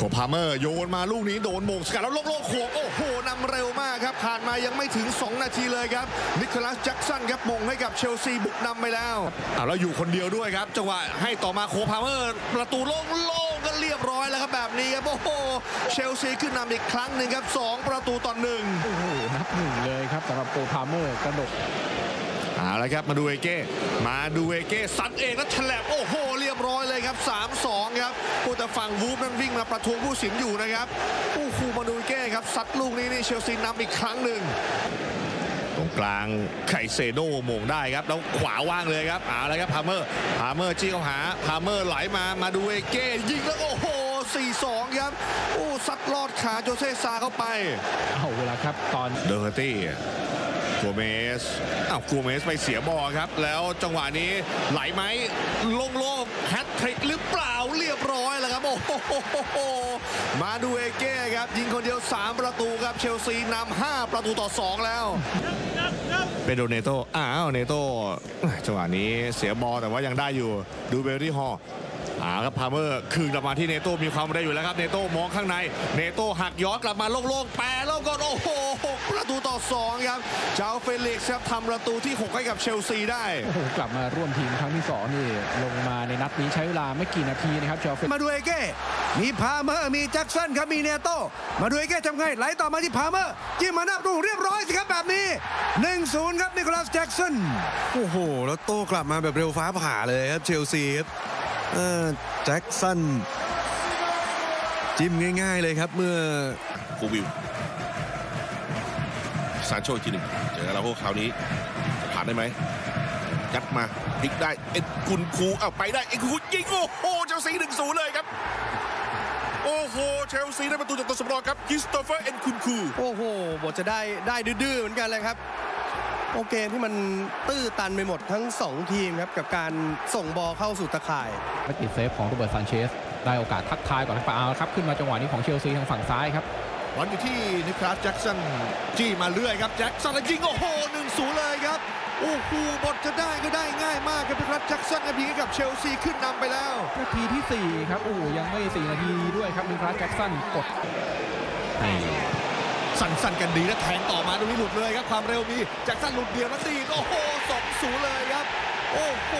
โคพาเมอร์โยนมาลูกนี้โดนโมงสกัดแล้วโลกโลกขวงโอ้โหนำเร็วมากครับผ่านมายังไม่ถึง 2 นาทีเลยครับ นิโคลัสแจ็กสันครับมงให้กับเชลซีบุกนำไปแล้วเอาแล้วอยู่คนเดียวด้วยครับ จังหวะให้ต่อมาโคพาเมอร์ ประตูโล่งโล่งๆก็เรียบร้อยแล้วครับแบบนี้ครับโอ้โหเชลซีขึ้นนำอีกครั้งหนึ่งครับ 2 ประตูต่อหนึ่งโอ้โหนับหนึ่งเลยครับสำหรับโปพาเมอร์กระดก เอาละครับมาดูเอเก้มาดูเอเก้ซัดเองแล้วฉลับโอ้โหเรียบร้อยเลยครับ 3-2 ครับผู้แต่ฝั่งวูฟนั้นวิ่งมาประท้วงผู้สินอยู่นะครับโอ้โหมาดูเอเก้ครับซัดลูกนี้นี่เชลซีนำอีกครั้งหนึ่งตรงกลางไคเซโดโมงได้ครับ แล้วขวาว่างเลยครับเอาละครับพาเมอร์พาเมอร์จี้เข้าหาพาเมอร์ไหลมามาดูเอเก้ยิงแล้วโอ้โห4-2 ครับโอ้ซัดลอดขาโจเซซาเข้าไปเอาละครับตอนเดอร์ตี้ กัวเมสอ้าวกัวเมสไปเสียบอลครับ แล้วจังหวะนี้ไหลไหมลงโล่แฮตทริกหรือเปล่าเรียบร้อยแล้วครับ โอ้โหมาดูเอเก้ครับ ยิงคนเดียว 3 ประตูครับ เชลซีนำ5ประตูต่อ 2 แล้วเปโดเนโตอ้าวเนโตจังหวะนี้เสียบอลแต่ว่ายังได้อยู่ดูเบอร์รี่ฮอ อ่าครับพาเมอร์คืนกลับมาที่เนโตมีความได้อยู่แล้วครับเนโตมองข้างในเนโตหักย้อนกลับมาโล่งๆแปรแล้วก็โอ้โหหกประตูต่อ2ครับเจ้าเฟลิกซ์ครับทำประตูที่ 6 ให้กับเชลซีได้โอ้โหกลับมาร่วมทีมครั้งที่สองนี่ลงมาในนัดนี้ใช้เวลาไม่กี่นาทีนะครับจอเฟมาดูเอเก้มีพาเมอร์มีแจ็คสันครับมีเนโต้มาดูเอเก้ทำไงไหลต่อมาที่พาเมอร์จิ้มมาหน้าประตูเรียบร้อยสิครับแบบนี้ 1-0 ครับนิโคลัสแจ็คสันโอ้โห แล้วโต้กลับมาแบบเร็วฟ้าผ่าเลยครับเชลซีครับเออ แจ็คสันจิ้มง่าย ๆเลยครับเมื่อฟูลวิวซานโชอีกทีหนึ่งเจอเราพวกคราวนี้จะผ่านได้ไหมยัดมาพลิกได้เอ็ดคุณคูเอาไปได้เอ็ดคุณคูยิงโอ้โหเชลซีหนึ่งศูนย์เลยครับ โอ้โหเชลซีได้ประตูจากตัวสำรองครับคริสโตเฟอร์เอ็นคุณคูโอ้โหบทจะได้ได้ดื้อๆเหมือนกันเลยครับ โอเกมที่มันตื้อตันไปหมดทั้ง 2 ทีมครับ กับการส่งบอลเข้าสู่ตะข่ายไม่ติดเซฟของโรเบิร์ตซานเชสได้โอกาสทักทายก่อนนะครับเอาละครับ ขึ้นมาจังหวะนี้ของเชลซีทางฝั่งซ้ายครับบอลอยู่ที่นิโคลัสแจ็กสันจี้มาเรื่อยครับแจ็กสันแล้วยิงโอ้โหหนึ่งศูนย์เลยครับโอ้โหบทจะได้ก็ได้ง่ายมากครับนิโคลัสแจ็กสันครับยิงให้กับเชลซีขึ้นนำไปแล้วนาทีที่ 4 ครับโอ้โหยังไม่ 4 นาทีด้วยครับนิโคลัสแจ็คสันกดให้ สั่นๆกันดีแล้วแทงต่อมาตรงนี้หลุดเลยครับความเร็วมีแจ็คสันหลุดเดียวแล้วดีดโอ้โหสองศูนย์เลยครับ โอ้โห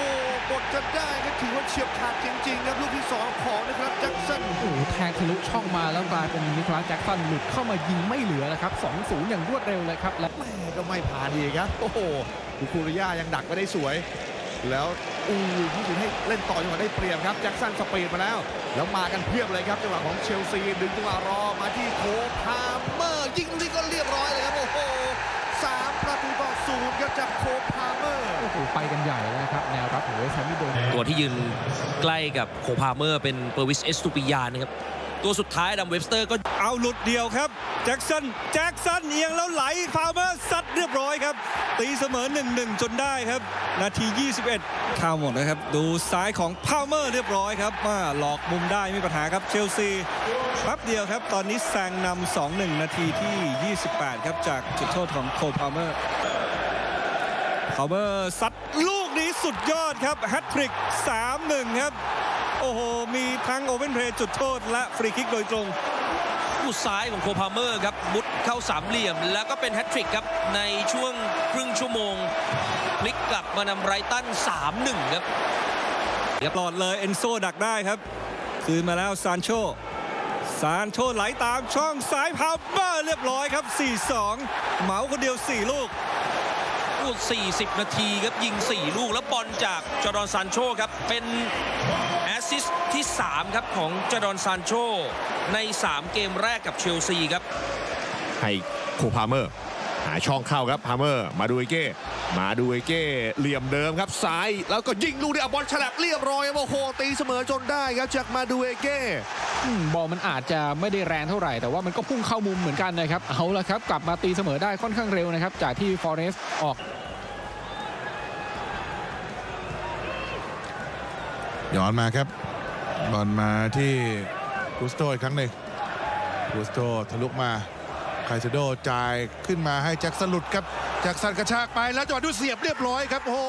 บทจะได้ก็ถือว่าเฉียบขาดจริงๆครับลูกที่สองของนะครับแจ็คสันโอ้โหแทงทะลุช่องมาแล้วกลายเป็นนิโคลัสแจ็คสันหลุดเข้ามายิงไม่เหลือแล้วครับ2-0อย่างรวดเร็วเลยครับและแม่ก็ไม่ผ่านดีครับโอ้โหดูคูริยายังดักไว้ได้สวยแล้วอู้ผู้สินให้เล่นต่อจังหวะได้เปรียบครับแจ็คสันสปีดมาแล้ว แล้วมากันเพียบเลยครับจังหวะของเชลซีดึงจังหวะรอมาที่โคพาเมอร์ ยิงลูกนี้ก็เรียบร้อยเลยครับ โอ้โหสามประตูต่อศูนย์ครับจากโคพาเมอร์โอ้โหไปกันใหญ่แล้วนะครับ แนวรับของเวสต์แฮมมี่โดนตัวที่ยืนใกล้กับโคพาเมอร์เป็นเปอร์วิสเอสตูปิยานะครับ ตัวสุดท้ายดัมเวบสเตอร์ก็เอาหลุดเดียวครับ แจ็คสันแจ็คสันเอียงแล้วไหลพาวเมอร์ซัดเรียบร้อยครับ ตีเสมอ 1-1 จนได้ครับ นาที 21 เข้าหมดนะครับ ดูซ้ายของพาวเมอร์เรียบร้อยครับมาหลอกมุมได้ไม่มีปัญหาครับเชลซีแป๊บเดียวครับ ตอนนี้แซงนำ2-1 นาทีที่ 28 ครับ จากจุดโทษของโคพาวเมอร์พาวเมอร์ซัดลูกนี้สุดยอดครับแฮตทริก 3-1 ครับ โอ้โห มีทั้งโอเ n นเพลย์จุดโทษและฟรีคิกโดยตรงลูกซ้ายของโคพาเมอร์ครับมุดเข้าสามเหลี่ยม แล้วก็เป็นแฮตทริกครับ ในช่วงครึ่งชั่วโมงพลิกกลับมานำไรตัน 3-1 ครับปลอดเลยเอนโซดักได้ครับ คืนมาแล้วซานโชซานโชไหลตามช่องซ้ายพาวเมอร์เรียบร้อยครับ 4-2 เหมาคนเดียว 4 ลูกลูก40 นาทีครับ ยิง 4 ลูกแล้วบอลจากจอร์ดอนซานโชครับ เป็นแอ สซิสต์ที่ 3 ครับของจอร์ดอนซานโช ใน 3 เกมแรกกับเชลซีครับ ให้โคพาเมอร์ หาช่องเข้าครับพาเมอร์ มาดูเอเก้ มาดูเอเก้ เหลี่ยมเดิมครับซ้าย แล้วก็ยิงลูกนี้เอาบอลฉลับเรียบร้อยครับโอ้โหตีเสมอจนได้ครับจากมาดูเอเก้อืมบอลมันอาจจะไม่ได้แรงเท่าไหร่ แต่ว่ามันก็พุ่งเข้ามุมเหมือนกันนะครับ เอาละครับ กลับมาตีเสมอได้ค่อนข้างเร็วนะครับ จากที่ฟอเรสต์ออก ย้อนมาครับ บอลมาที่กุสโตอีกครั้งหนึ่งกุสโตทะลุมาไคเซโดจ่ายขึ้นมาให้แจ็คสันหลุดครับแจ็คสันกระชากไปแล้วจังหวะดูเสียบเรียบร้อยครับโอ้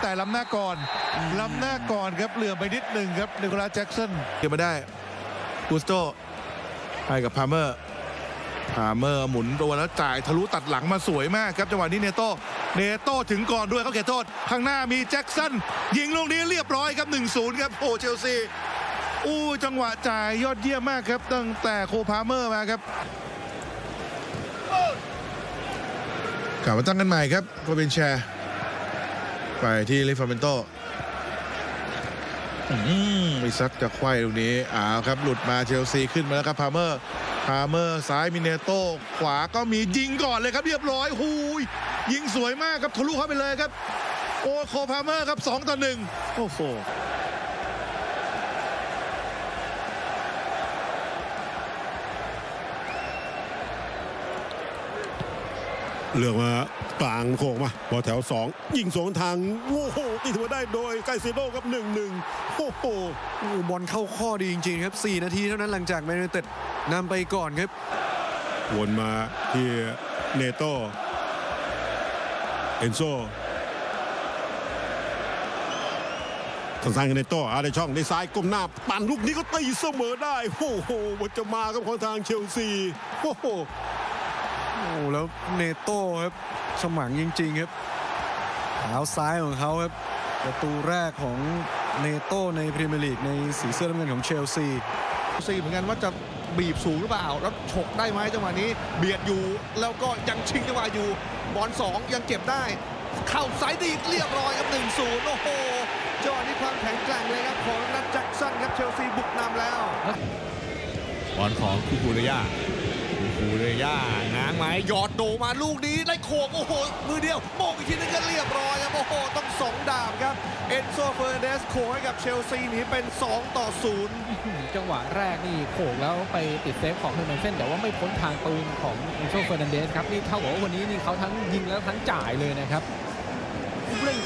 แต่ล้ำหน้าก่อนล้ำหน้าก่อนครับเหลื่อไปนิดหนึ่งครับนิโคลัสแจ็คสันเก็บมาได้กุสโตให้กับพาเมอร์พาเมอร์หมุนตัวแล้วจ่ายทะลุตัดหลังมาสวยมากครับจังหวะนี้เนโต้ เนโต้ถึงก่อนด้วยเขาเขตโทษข้างหน้ามีแจ็คสันยิงลูกนี้เรียบร้อยครับ 1-0 ครับโอ้เชลซีอู้จังหวะจ่ายยอดเยี่ยมมากครับ ตั้งแต่โคพาเมอร์มาครับกลับมาตั้งกันใหม่ครับก็เป็นแชร์ ไปที่ลิฟาเมนโตอืมมีซักจะไขว้ตรงนี้อ้าวครับ หลุดมาเชลซีขึ้นมาแล้วครับพาเมอร์ พาเมอร์ซ้ายมิเนโต้ขวาก็มียิงก่อนเลยครับเรียบร้อยหูยยิงสวยมากครับทะลุเข้าไปเลยครับ โอ้โคพาเมอร์ครับ 2 ต่อ 1 โอ้โห เลือกมากลางโค้งมาบอลแถว 2 ยิงสวนทางโอ้โหตีถือว่าได้โดยไกเซโดครับ1-1โอ้โหโอ้บอลเข้าข้อดีจริงๆครับ 4 นาทีเท่านั้นหลังจากแมนยูเต็ดนำไปก่อนครับวนมาที่เนโตเอนโซทางซ้ายของเนโตอาได้ช่องในซ้ายก้มหน้าปั่นลูกนี้ก็ตีเสมอได้โอ้โหมันจะมาครับของทางเชลซีโอ้โห โอ้แล้วเนโต้ครับสมังจริง ๆ ครับเท้าซ้ายของเขาครับประตูแรกของเนโต้ในพรีเมียร์ลีกในสีเสื้อน้ำเงินของเชลซีซีเหมือนกันว่าจะบีบสูงหรือเปล่า แล้วฉกได้ไหมจังหวะนี้ เบียดอยู่แล้วก็ยังชิงจังหวะอยู่บอลสองยังเก็บได้ เข้าสายดีดเรียบร้อยครับ1-0โอ้โหจังหวะนี้ความแข็งแกร่งเลยครับของนัทแจ็คสันครับเชลซีบุกนำแล้วบอลของคูคูเรย่า คูเรย่าง้างไหมหยอดโดมาลูกนี้ได้โขกโอ้โห มือเดียวโมงอีกทีนึงก็เรียบร้อยครับ โอ้โห ต้องสองดาบครับ เอนโซเฟอร์เดสโขกให้กับเชลซีหนีเป็น 2 ต่อ 0 จังหวะแรกนี่โขกแล้วไปติดเซฟของเฮอร์แมนเซนแต่ว่าไม่พ้นทางปืนของเอนโซเฟอร์เดสครับ นี่เท่ากับว่าวันนี้นี่เขาทั้งยิงแล้วทั้งจ่ายเลยนะครับ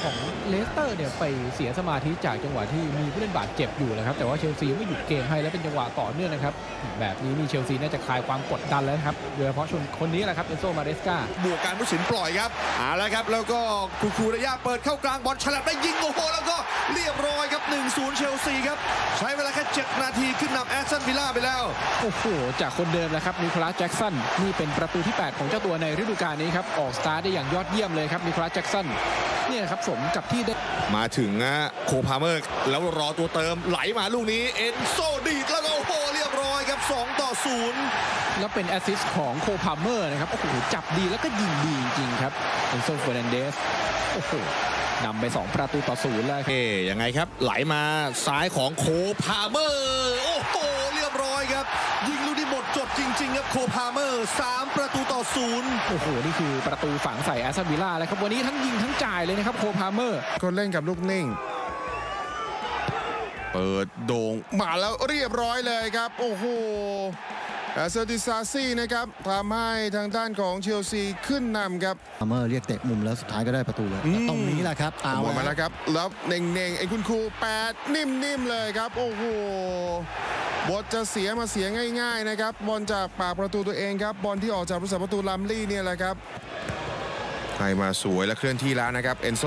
ของเลสเตอร์เนี่ยไปเสียสมาธิจากจังหวะที่มีผู้เล่นบาดเจ็บอยู่นะครับแต่ว่าเชลซีไม่หยุดเกมให้แล้วเป็นจังหวะต่อเนื่องนะครับแบบนี้นี่เชลซีน่าจะคลายความกดดันแล้วนะครับโดยเฉพาะชนคนนี้แหละครับเอนโซมาเรสกาบวกการผู้สินปล่อยครับเอาละครับแล้วก็คูคูเรย่าเปิดเข้ากลางบอลฉลับได้ยิงโอ้โหแล้วก็เรียบร้อยครับ1-0เชลซีครับใช้เวลาแค่7นาทีขึ้นนำแอสตันวิลล่าไปแล้วโอ้โหจากคนเดิมแล้วครับนิโคลัสแจ็กสันนี่เป็นประตูที่ 8 ของเจ้าตัวในฤดูกาลนี้ครับออกสตาร์ทได้อย่างยอดเยี่ยมเลยครับนิโคลัสแจ็กสันเนี่ยครับสมกับที่ได้มาถึงนะโคพาเมอร์แล้วรอตัวเติมไหลมาลูกนี้เอนโซดีดแล้วก็โอ้โหเรียบร้อยครับ 2 ต่อ 0 แล้วเป็นแอสซิสต์ของโคพาเมอร์นะครับ โอ้โห จับดีแล้วก็ยิงดีจริงๆครับเอนโซเฟอร์นันเดสโอ้โหนำไป 2 ประตูต่อศูนย์แล้วครับเอ๊ยังไงครับ ไหลมาซ้ายของโคพาเมอร์ ริงๆครับโคพาเมอร์ 3 ประตูต่อ0โอ้โห นี่คือประตูฝังใส่แอสตันวิลล่าแล้วครับ วันนี้ทั้งยิงทั้งจ่ายเลยนะครับโคพาเมอร์คนเล่นกับลูกนิ่ง เปิดโด่งมาแล้วเรียบร้อยเลยครับ โอ้โหแอส เซอร์ติซาซี่นะครับทำให้ทางด้านของเชลซีขึ้นนำครับพาเมอร์เรียกเตะมุมแล้วสุดท้ายก็ได้ประตูเลยอืมตรงนี้แหละครับเอาหมดมาแล้แล้ววครับ แล้วเน่งๆไอ้คุณครูแปดนิ่มๆเลยครับ โอ้โหบทจะเสียมาเสียง่าย ๆนะครับบอลจากปากประตูตัวเองครับบอลที่ออกจากผู้สาประตูลัมลี่เนี่ยแหละครับให้มาสวยและเคลื่อนที่แล้วนะครับเอนโซ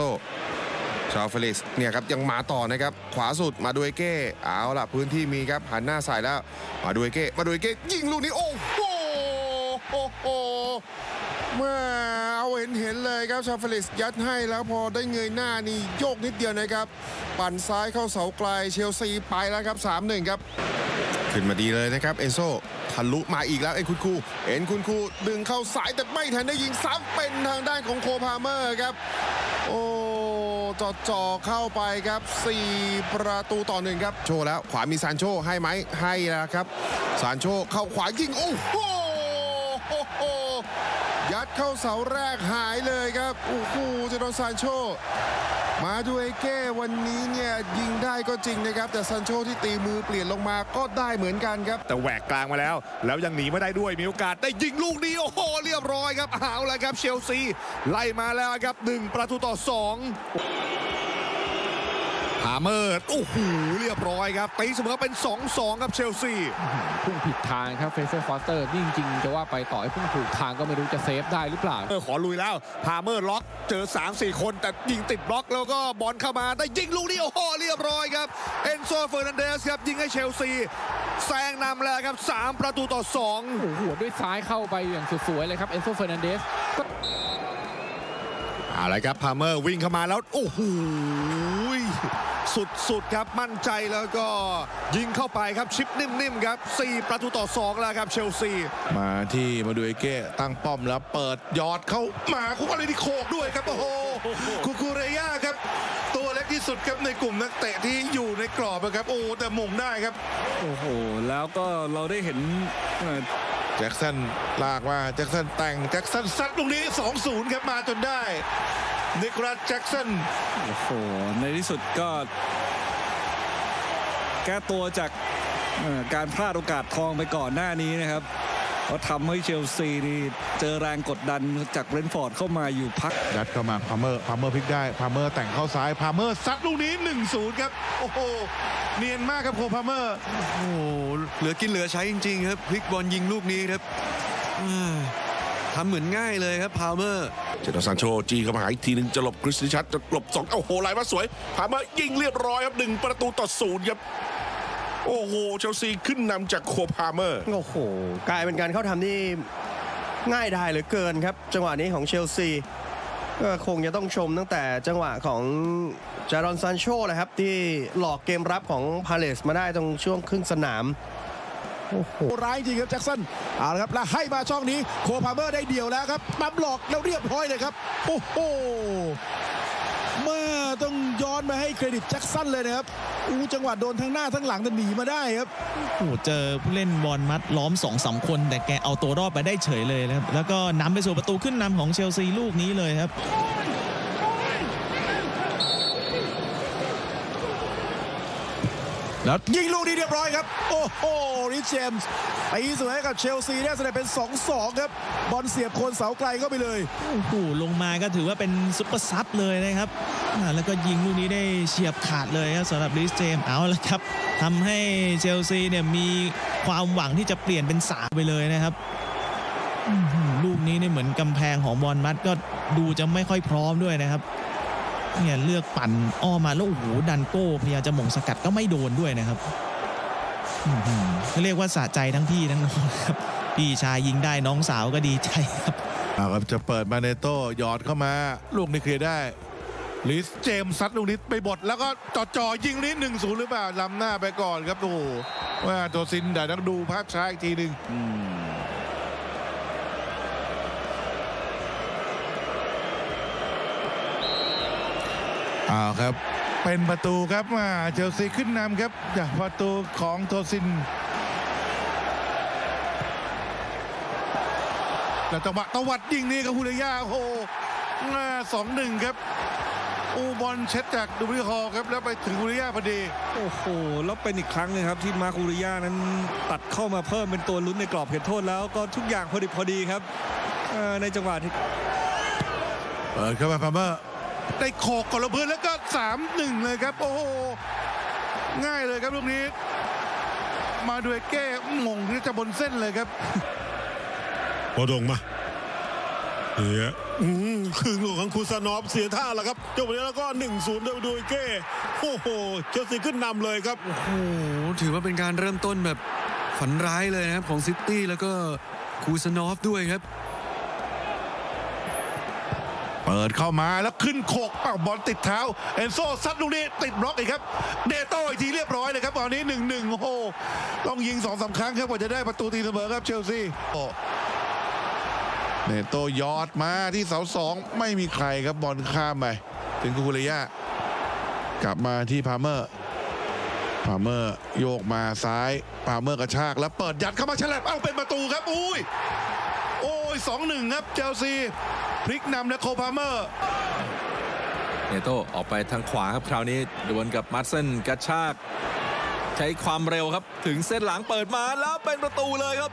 ชาวเฟลิกซ์เนี่ยครับยังมาต่อนะครับ ขวาสุดมาดูเอเก้เอาละพื้นที่มีครับหันหน้าใส่แล้ว มาดูเอเก้มาดูเอเก้ยิงลูกนี้โอ้โหโอ้โหเมื่อเอาเห็นเห็นเลยครับชาวเฟลิกซ์ยัดให้แล้วพอได้เงยหน้านี่โยกนิดเดียวนะครับ ปั่นซ้ายเข้าเสาไกลเชลซีไปแล้วครับ 3-1 ครับ ขึ้นมาดีเลยนะครับเอนโซทะลุมาอีกแล้วเอ็นคุณครูเอ็นคุณครูดึงเข้าสายแต่ไม่ทันได้ยิงซ้ำเป็นทางด้านของโคพาเมอร์ครับ โอ้ จอจ่อๆเข้าไปครับ 4 ประตูต่อหนึ่งครับ โชว์แล้วขวามีซานโชให้ไหมให้แล้วครับซานโชเข้าขวายิงโอ้โหยัดเข้าเสาแรกหายเลยครับโอ้โหเจดนซานโช มาดูเอเก้วันนี้เนี่ยยิงได้ก็จริงนะครับ แต่ซันโชที่ตีมือเปลี่ยนลงมาก็ได้เหมือนกันครับ แต่แหวกกลางมาแล้ว แล้วยังหนีไม่ได้ด้วยมีโอกาสได้ยิงลูกนี้โอ้โหเรียบร้อยครับเอาละครับเชลซีไล่มาแล้วครับ 1 ประตูต่อ 2 พาเมอร์โอ้โหเรียบร้อยครับตีเสมอเป็น 2-2 ครับเชลซีพุ่งผิดทางครับเฟเซอร์ฟอสเตอร์นี่จริงๆจะว่าไปต่อให้พุ่งถูกทางก็ไม่รู้จะเซฟได้หรือเปล่าเออขอลุยแล้วพาเมอร์ล็อกเจอ 3-4 คนแต่ยิงติดบล็อกแล้วก็บอลเข้ามาได้ยิงลูกนี้โอ้โหเรียบร้อยครับเอนโซเฟอร์นันเดสครับยิงให้เชลซีแซงนำแล้วครับ 3 ประตูต่อ 2 โอ้โหหัวด้วยซ้ายเข้าไปอย่างสุดสวยเลยครับเอนโซเฟอร์นันเดสเอาละครับพาเมอร์วิ่งเข้ามาแล้ว โอ้โห สุดๆครับมั่นใจแล้วก็ยิงเข้าไปครับชิปนิ่มๆครับ 4 ประตูต่อ 2 แล้วครับเชลซี มาที่มาดูเอเก้ตั้งป้อมแล้วเปิดยอดเข้ามาคุกอะไรที่โคกด้วยครับ โอ้โหคูคูเรย่าครับ ตัวเล็กที่สุดครับในกลุ่มนักเตะที่อยู่ในกรอบนะครับ โอ้แต่หม่งได้ครับ โอ้โห แล้วก็เราได้เห็นเอ่อแจ็คสันลากมาแจ็คสันแต่งแจ็คสันซัดตรงนี้ 2-0 ครับมาจนได้ นิโคลัสแจ็คสันโอ้โหในที่สุดก็ แก้ตัวจากเอ่อการพลาดโอกาสทองไปก่อนหน้านี้นะครับเขาทำให้เชลซีนี่เจอแรงกดดันจากเบรนท์ฟอร์ดเข้ามาอยู่พักยัดเข้ามาพาเมอร์พาเมอร์พลิกได้พาเมอร์แต่งเข้าซ้ายพาเมอร์ซัดลูกนี้ 1-0 ครับ โอ้โห เนียนมากครับโคพาเมอร์ โอ้โห เหลือกินเหลือใช้จริง ๆ ครับพลิกบอลยิงลูกนี้ครับอ่าทำเหมือนง่ายเลยครับพาวเมอร์ เจนซานโชจี้เข้ามาหาอีกทีหนึงจะหลบคริสติชัดจะหลบสองโอ้โหลายมาสวยพามายิงเรียบร้อยครับหนึ่งประตูต่อศูนย์ครับโอ้โหเชลซีขึ้นนำจากโคพาเมอร์โอ้โหกลายเป็นการเข้าทำที่ง่ายดายเหลือเกินครับ จังหวะนี้ของเชลซีก็คงจะต้องชมตั้งแต่จังหวะของจารอนซานโชแหละครับ ที่หลอกเกมรับของพาเลสมาได้ตรงช่วงครึ่งสนาม โอ้โหร้ายจริงครับแจ็คสันเอาละครับแล้วให้มาช่องนี้โคพาเมอร์ได้เดี่ยวแล้วครับปั๊มหลอกแล้วเรียบร้อยเลยครับ โอ้โหเมื่อต้องย้อนมาให้เครดิตแจ็คสันเลยนะครับอู้จังหวะโดนทั้งหน้าทั้งหลังแต่หนีมาได้ครับโอ้โหเจอผู้เล่นบอลมัดล้อม2อสคน แต่แกเอาตัวรอดไปได้เฉยเลยนะครับแล้วก็นำไปสู่ประตูขึ้นนำของเชลซีลูกนี้เลยครับ แล้วยิงลูกนี้เรียบร้อยครับ โอ้โหริชเจมส์ตีสวยให้กับเชลซีได้แสดงเป็น 2-2 ครับ บอลเสียบโคนเสาไกลเข้าไปเลยโอ้โหลงมาก็ถือว่าเป็นซุปเปอร์ซับเลยนะครับอ่าแล้วก็ยิงลูกนี้ได้เฉียบขาดเลยครับสำหรับลิสเจมส์เอาละครับทำให้เชลซีเนี่ยมีความหวังที่จะเปลี่ยนเป็นสามไปเลยนะครับอื้อหือลูกนี้เนี่ยเหมือนกำแพงของบอลมัดก็ดูจะไม่ค่อยพร้อมด้วยนะครับ เนี่ยเลือกปั่นอ้อมมาแล้วโอ้โหดันโก้พยายามจะหม่งสกัดก็ไม่โดนด้วยนะครับเขาเรียกว่าสะใจทั้งพี่ทั้งน้องครับ พี่ชายยิงได้น้องสาวก็ดีใจครับเอาครับจะเปิดมาเนโต้ยอดเข้ามา ลูกนี้เคลียร์ได้ ลิสเจมส์ซัดลูกนี้ไปบดแล้วก็จ่อจ่อยิงนี้หนึ่งศูนย์หรือเปล่าล้ำหน้าไปก่อนครับโอ้โว่าตัวซินเดียวต้องดูภาพช้าอีกทีหนึ่ง อ้าวครับ เป็นประตูครับมาเชลซีขึ้นนำครับจากประตูของโทซินแล้วจังหวะตวัดยิงนี่ครับฮูเรย่าโอ้โหสองหนึ่งครับ อูบอลเช็ดจากดูบริฮอลครับ แล้วไปถึงฮูเรย่าพอดี โอ้โห แล้วเป็นอีกครั้งหนึงครับ ที่มาร์คูริยานั้นตัดเข้ามาเพิ่มเป็นตัวลุ้นในกรอบเขตโทษแล้วก็ทุกอย่างพอดีพอดีครับเอ่อในจังหวะที่เปิดเข้ามาพาเมอร์ ได้โขกก่อนละพื้นแล้วก็3-1เลยครับ โอ้โหง่ายเลยครับลูกนี้ มาด้วยแก้มงที่จะบนเส้นเลยครับพอดงมาเนี่ยอืมคืนของคูซานอฟเสียท่าแล้วครับจบไปแล้วก็1-0โดยดูเก้โอ้โหเชลซีขึ้นนำเลยครับโอ้โหถือว่าเป็นการเริ่มต้นแบบฝันร้ายเลยนะครับของซิตี้แล้วก็คูซานอฟด้วยครับ เปิดเข้ามาแล้วขึ้นโขกป้าบอลติดเท้า เอนโซซัดลูกนี้ติดบล็อกอีกครับ เดโต้อีกทีเรียบร้อยเลยครับตอนนี้1-1โอ้โหต้องยิง2องสาครั้งครับกว่าจะได้ประตูตีเสมอครับเชลซีโอ้เนโต้ยอดมาที่เสาสองไม่มีใครครับบอลข้ามไปถึงคูเรย่ากลับมาที่พาเมอร์พาเมอร์โยกมาซ้ายพาเมอร์กระชากแล้วเปิดยัดเข้ามาฉลับเอ้าเป็นประตูครับอุ้ยโอ้ยสองหนึ่งครับเชลซี พลิกนำนะโคพาเมอร์ เนโต้ออกไปทางขวาครับ คราวนี้ดวลกับมาร์เซนกระชาก ใช้ความเร็วครับ ถึงเส้นหลังเปิดมาแล้วเป็นประตูเลยครับ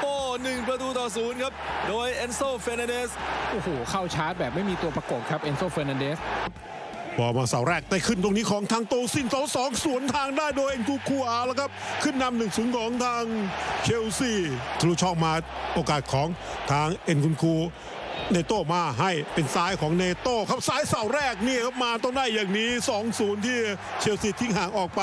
โอ้หนึ่งประตูต่อศูนย์ครับ โดยเอนโซเฟเนเดสโอ้โห เข้าชาร์จแบบไม่มีตัวประกบครับเอนโซเฟอร์นันเดสบอลมาเสาแรกได้ขึ้นตรงนี้ของทางโตซินเสาสองสวนทางได้โดยเอ็นกูคูอาแล้วครับ ขึ้นนำหนึ่งศูนย์ของทางเชลซีทะลุช่องมาโอกาสของทางเอ็นกุนคู เนโต้มาให้เป็นซ้ายของเนโต้ครับซ้ายเสาแรกนี่ครับมาต้องได้อย่างนี้ 2-0 ที่เชลซีทิ้งห่างออกไป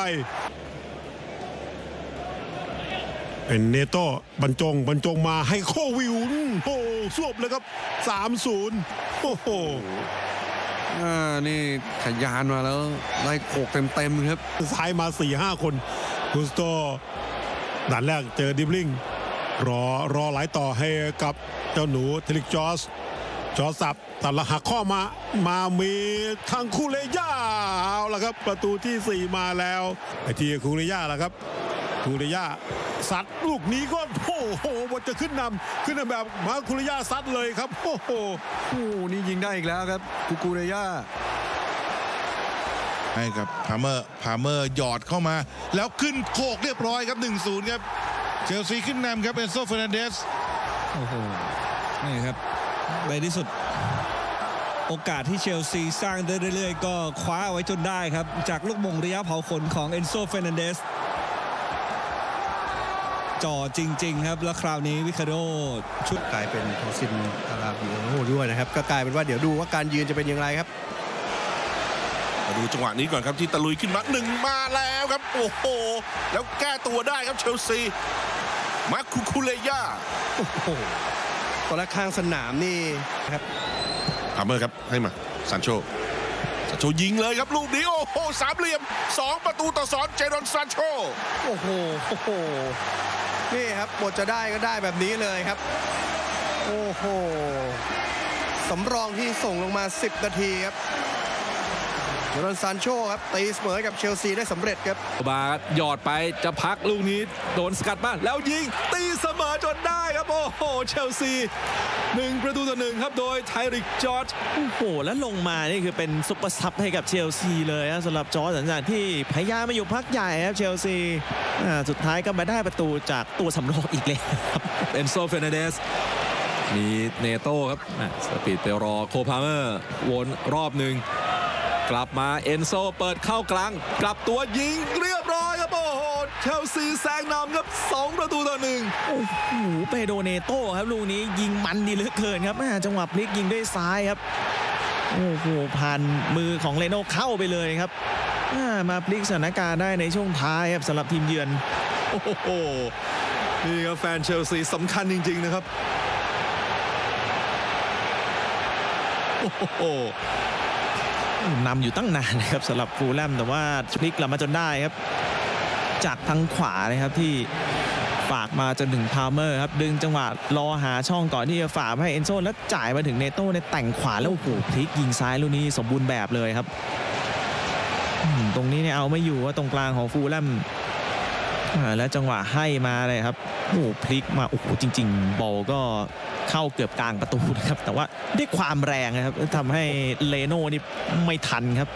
เป็นเนโต้บรรจงบรรจงมาให้โควิวอื้อโอ้โหสวบเลยครับ 3-0 โอ้โหอ่านี่ขยานมาแล้ว ไล่โขกเต็มๆครับซ้ายมา 4-5 คนกุสโตด่านแรกเจอดิบลิงรอรอไหลต่อให้กับเจ้าหนูเทลิกจอส จอสับตัดละหักข้อมามามีทางคูเลย่าเอาละครับ ประตูที่ 4 มาแล้วไอทีคูเลย่าละครับคูเลย่าซัดลูกนี้ก็โอ้โหบทจะขึ้นนำขึ้นนำแบบมาคูเลย่าซัดเลยครับโอ้โหโอ้โหนี่ยิงได้อีกแล้วครับกูกูเรย่าให้กับพาเมอร์พาเมอร์หยอดเข้ามา แล้วขึ้นโขกเรียบร้อยครับ 1-0 ครับเชลซีขึ้นนำครับเอนโซเฟรนันเดสโอ้โหนี่ครับ ในที่สุด โอกาสที่เชลซีสร้างได้เรื่อยๆ ก็คว้าเอาไว้จนได้ครับ จากลูกมงระยะเผาขนของเอนโซเฟรนันเดสจ่อจริง ๆ ครับ แล้วคราวนี้วิคาโดชุดกลายเป็นโทซินอาราบิโอด้วยนะครับ ก็กลายเป็นว่าเดี๋ยวดูว่าการยืนจะเป็นอย่างไรครับมาดูจังหวะนี้ก่อนครับที่ตะลุยขึ้นมาหนึ่งมาแล้วครับ โอ้โห แล้วแก้ตัวได้ครับเชลซีมาคุคูเลย่าโอ้โห ตอนแรกข้างสนามนี่นะครับพาเมอร์ครับให้มาซานโชซานโชยิงเลยครับลูกนี้โอ้โหสามเหลี่ยม2ประตูต่อสองเจดอนซานโชโอ้โหโอ้โหนี่ครับบทจะได้ก็ได้แบบนี้เลยครับ โอ้โหสำรองที่ส่งลงมา 10 นาทีครับ โจรอนซานโชครับตีเสมอกับเชลซีได้สำเร็จครับมาหยอดไปจะพักลูกนี้โดนสกัดมาแล้วยิงตีเสมอจนได้ครับ โอ้โหเชลซีหนึ่งประตูต่อหนึ่งครับโดยไทริกจอร์จโอ้โหแล้วลงมานี่คือเป็นซุปเปอร์ซับให้กับเชลซีเลยนะสำหรับจอร์จสัญญาณที่พยายามมาอยู่พักใหญ่ครับเชลซีอ่าสุดท้ายก็มาได้ประตูจากตัวสำรองอีกเลยครับเอนโซเฟรนันเดสมีเนโต้ครับอะสปีดไปรอโคพาเมอร์วนรอบหนึ่ง กลับมาเอนโซเปิดเข้ากลาง กลับตัวยิงเรียบร้อยครับโอ้โหเชลซีแซงนำครับ 2 ประตูต่อหนึ่งโอ้โหเปโดเนโต้ครับลูกนี้ยิงมันดีเหลือเกินครับแม่จังหวะพลิกยิงด้วยซ้ายครับโอ้โหผ่านมือของเลโน่เข้าไปเลยครับอ่ามาพลิกสถานการณ์ได้ในช่วงท้ายครับสำหรับทีมเยือนโอ้โหนี่ครับแฟนเชลซีสำคัญจริง ๆ นะครับโอ้โห นำอยู่ตั้งนานนะครับสำหรับฟูลแลมแต่ว่าพลิกกลับมาจนได้ครับ จากทางขวานะครับที่ฝากมาจนถึงพาวเมอร์ครับดึงจังหวะรอหาช่องก่อนที่จะฝากให้เอนโซแล้วจ่ายมาถึงเนโต้ในแต่งขวาแล้วโอ้โหพลิกยิงซ้ายลูกนี้สมบูรณ์แบบเลยครับ ตรงนี้เนี่ยเอาไม่อยู่ว่าตรงกลางของฟูลแลมอ่ แล้วจังหวะให้มาเลยครับโอ้โหพลิกมาโอ้โหจริง ๆ บอลก็เข้าเกือบกลางประตูนะครับ แต่ว่าด้วยความแรงนะครับทำให้เลโน่นี่ไม่ทันครับ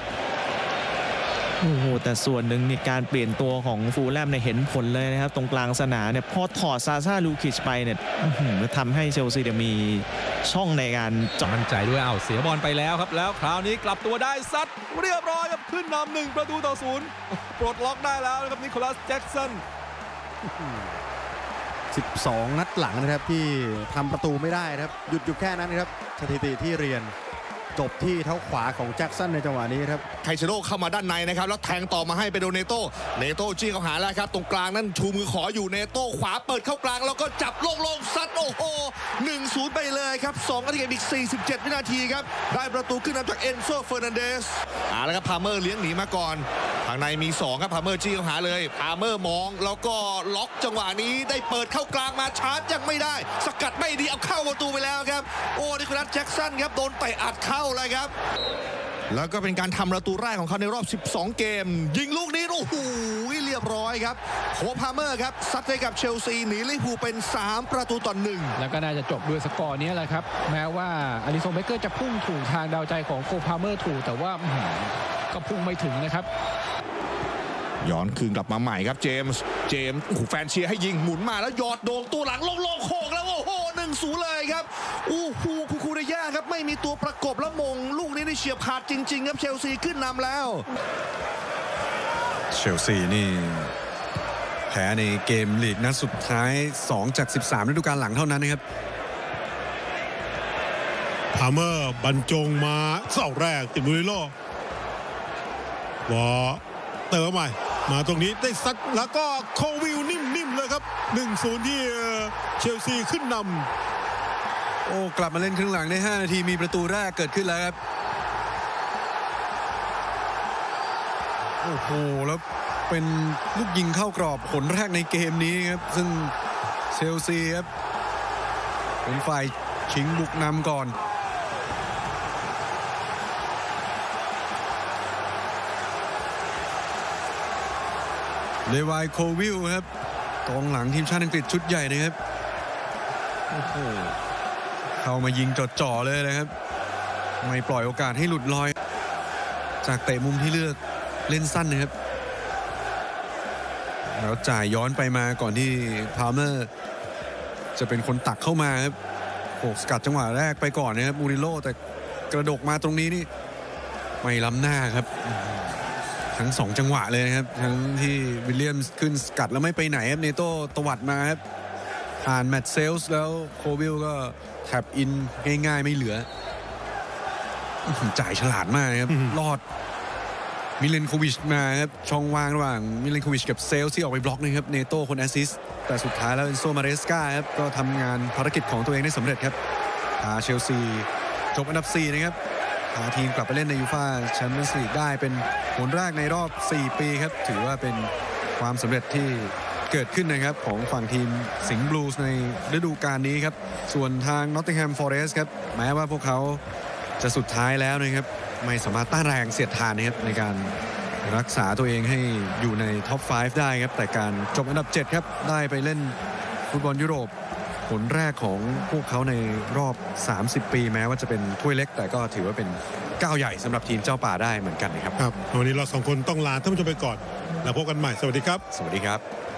โอ้โหแต่ส่วนหนึ่งในการเปลี่ยนตัวของฟูลแลมเนี่ยเห็นผลเลยนะครับ ตรงกลางสนามเนี่ยพอถอดซาซาลูคิชไปเนี่ยอื้อหือทำให้เชลซีเนี่ยมีช่องในการเจาะมั่นใจด้วยอ้าวเสียบอลไปแล้วครับ แล้วคราวนี้กลับตัวได้ซัดเรียบร้อยครับขึ้นนำหนึ่งประตูต่อศูนย์ปลดล็อกได้แล้วนะครับนิโคลัสแจ็กสัน12 นัดหลังนะครับที่ทำประตูไม่ได้นะครับ หยุดอยู่แค่นั้นนะครับสถิติที่เรียน จบที่เท้าขวาของแจ็คสันในจังหวะนี้ครับ ไคเชโร่เข้ามาด้านในนะครับ แล้วแทงต่อมาให้ไปโดเนโต้เนโต้จี้เข้าหาแล้วครับ ตรงกลางนั่นชูมือขออยู่เนโต้ขวาเปิดเข้ากลาง แล้วก็จับโล่งๆซัดโอ้โห1 0ไปเลยครับ2นาทีบอีก 47 วินาทีครับ ได้ประตูขึ้นนำจากเอนโซเฟอร์นันเดสเอาละครับพาเมอร์เลี้ยงหนีมาก่อน ทางในมี 2 ครับพาเมอร์จี้เข้าหาเลยพาเมอร์มอง แล้วก็ล็อกจังหวะนี้ได้เปิดเข้ากลางมาชาร์จยังไม่ได้ สกัดไม่ดีเอาเข้าประตูไปแล้วครับ โอ้นิโคลัสแจ็คสันครับโดนเตะอัดเข้าเลยครับ แล้วก็เป็นการทำประตูแรกของเขาในรอบ 12 เกม ยิงลูกนี้โอ้โหเรียบร้อยครับโคพาเมอร์ครับซัดให้กับเชลซีหนีลิเวอร์พูลเป็น 3 ประตูต่อหนึ่งแล้วก็น่าจะจบด้วยสกอร์นี้แหละครับ แม้ว่าอลิซงเบเกอร์จะพุ่งถูกทางดาวใจของโคพาเมอร์ถูกแต่ว่าอื้อหือก็พุ่งไม่ถึงนะครับย้อนคืนกลับมาใหม่ครับเจมส์ เจมส์โอ้โหแฟนเชียร์ให้ยิงหมุนมาแล้วหยอดโด่งตัวหลังโล่งๆโคกแล้ว โอ้โหหนึ่งศูนย์เลยครับ อู้หูคูคูเรย่า ครับไม่มีตัวประกบแล้วมง ลูกนี้ได้เฉียบขาดจริง ๆ ครับเชลซีขึ้นนำแล้ว เชลซีนี่แพ้ในเกมลีกนัดสุดท้าย 2 จาก 13ฤดูกาลหลังเท่านั้นนะครับพาเมอร์บรรจงมาเสาแรกติดบุริโลบอเติมใหม่ มาตรงนี้ได้ซัดแล้วก็โควิลนิ่มเลยครับ 1-0 ที่เชลซีขึ้นนำ โอ้กลับมาเล่นครึ่งหลังได้5นาทีมีประตูแรกเกิดขึ้นแล้วครับโอ้โหแล้วเป็นลูกยิงเข้ากรอบผลแรกในเกมนี้ครับ ซึ่งเชลซีครับเป็นฝ่ายชิงบุกนำก่อนเลวายโควิลครับกองหลังทีมชาติอังกฤษชุดใหญ่นะครับ โอ้โห เข้ามายิงจดจ่อเลยนะครับ ไม่ปล่อยโอกาสให้หลุดลอย จากเตะมุมที่เลือกเล่นสั้นนะครับ แล้วจ่ายย้อนไปมาก่อนที่พาเมอร์จะเป็นคนตักเข้ามาครับโขกสกัดจังหวะแรกไปก่อนนะครับมูริโลแต่กระดกมาตรงนี้นี่ไม่ล้ำหน้าครับ ทั้งสองจังหวะเลยนะครับ ทั้งที่วิลเลียมส์ขึ้นสกัดแล้วไม่ไปไหนครับเนโต้ตวัดมาครับ ผ่านแมตช์เซลส์แล้วโควิลก็แท็บอินง่ายๆไม่เหลืออื้อหือจ่ายฉลาดมากนะครับรอดมิเลนโควิชมาครับช่องว่างระหว่างมิเลนโควิชกับเซลส์ที่ออกไปบล็อกนะครับเนโต้คนแอสซิสต์แต่สุดท้ายแล้วเอนโซมาเรสกาครับก็ทำงานภารกิจของตัวเองได้สำเร็จครับพาเชลซีจบอันดับ 4 นะครับพาทีมกลับไปเล่นในยูฟ่าแชมเปี้ยนส์ลีกได้เป็นผลแรกในรอบ 4 ปีครับ ถือว่าเป็นความสำเร็จที่ เกิดขึ้นนะครับของฝั่งทีมสิงห์บลูส์ในฤดูกาลนี้ครับ ส่วนทางนอตติงแฮมฟอเรสต์ครับ แม้ว่าพวกเขาจะสุดท้ายแล้วนะครับ ไม่สามารถต้านแรงเสียดทานนะครับในการรักษาตัวเองให้อยู่ในท็อป 5 ได้ครับ แต่การจบอันดับ 7 ครับ ได้ไปเล่นฟุตบอลยุโรปผลแรกของพวกเขาในรอบ 30 ปีแม้ว่าจะเป็นถ้วยเล็ก แต่ก็ถือว่าเป็นก้าวใหญ่สำหรับทีมเจ้าป่าได้เหมือนกันนะครับ ครับ วันนี้เราสองคนต้องลาท่านผู้ชมไปก่อน แล้วพบกันใหม่ สวัสดีครับ สวัสดีครับ